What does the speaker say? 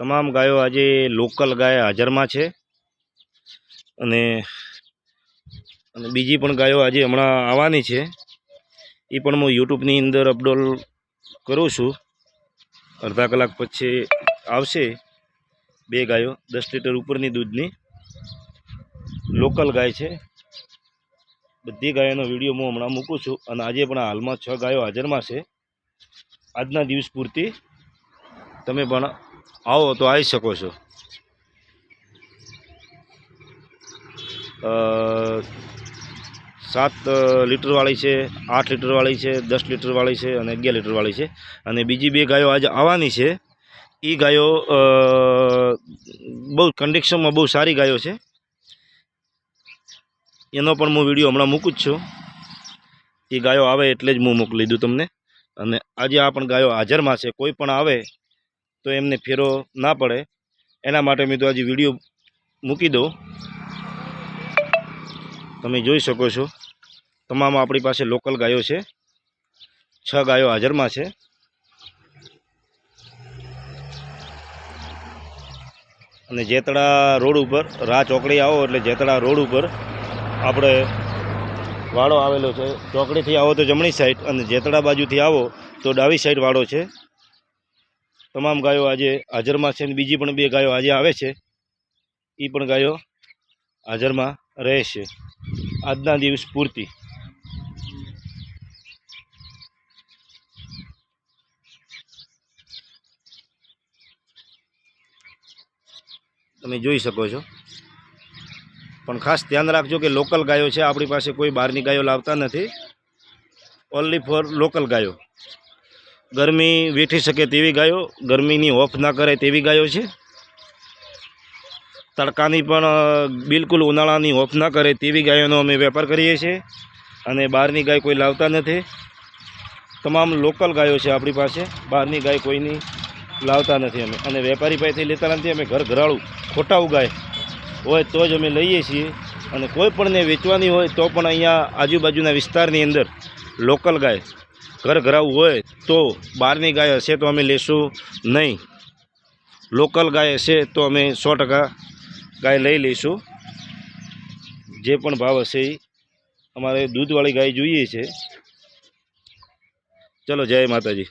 તમામ ગાયો આજે લોકલ ગાય હાજરમાં છે. અને અને બીજી પણ ગાયો આજે હમણાં આવવાની છે. એ પણ હું યુટ્યુબની અંદર અપલોડ કરું છું. અડધા કલાક પછી આવશે બે ગાયો, દસ લીટર ઉપરની દૂધની. લોકલ ગાય છે. બધી ગાયોનો વીડિયો હું હમણાં મૂકું છું અને આજે પણ હાલમાં છ ગાયો હાજરમાં છે. આજના દિવસ પૂરતી. તમે પણ આવો તો આવી શકો છો. સાત લીટરવાળી છે, આઠ લીટરવાળી છે, દસ લીટરવાળી છે અને અગિયાર લીટરવાળી છે. અને બીજી બે ગાયો આજે આવવાની છે. એ ગાયો બહુ કન્ડિશનમાં બહુ સારી ગાયો છે. એનો પણ હું વીડિયો હમણાં મૂકું જ છું. એ ગાયો આવે એટલે જ હું મોકલી દઉં તમને. અને આજે આ પણ ગાયો હાજરમાં છે. કોઈ પણ આવે તો એમને ફેરો ના પડે. એના માટે મેં તો આજે વીડિયો મૂકી દઉં. તમે જોઈ શકો છો, તમામ આપણી પાસે લોકલ ગાયો છે. છ ગાયો હાજરમાં છે. અને જેતળા રોડ ઉપર રા ચોકડી આવો એટલે જેતળા રોડ ઉપર આપણે વાડો આવેલો છે. ચોકડીથી આવો તો જમણી સાઈડ અને જેતળા બાજુથી આવો તો ડાબી સાઈડ વાડો છે. તમામ ગાયો આજે હાજરમાં છે અને બીજી પણ બે ગાયો આજે આવે છે. એ પણ ગાયો હાજરમાં રહેશે. આજના દિવસ પૂરતી. તમે જોઈ શકો છો. પણ ખાસ ધ્યાન રાખજો કે લોકલ ગાયો છે, આપણી પાસે કોઈ બહારની ગાયો લાવતા નથી. ઓનલી ફોર લોકલ ગાયો. ગરમી વેઠી શકે તેવી ગાયો, ગરમીની ઓફ ના કરે તેવી ગાયો છે. તડકાની પણ બિલકુલ ઉનાળાની ઓફ ના કરે તેવી ગાયોનો અમે વેપાર કરીએ છીએ અને બહારની ગાય કોઈ લાવતા નથી. તમામ લોકલ ગાયો છે આપણી પાસે, બહારની ગાય કોઈની લાવતા નથી અમે. અને વેપારી પાસેથી લેતા નથી, અમે ઘર ઘરાળું ખોટા ગાય હોય તો જ અમે લઈએ છીએ. અને કોઈ પણને વેચવાની હોય તો પણ અહીંયા આજુબાજુના વિસ્તારની અંદર લોકલ ગાય ઘર ઘરાવું હોય તો બહારની ગાય હશે તો અમે લેશું નહીં. લોકલ ગાય હશે તો અમે સો ટકા ગાય લઈ લઈશું. જે પણ ભાવ હશે એ અમારે દૂધવાળી ગાય જોઈએ છે. ચલો જય માતાજી.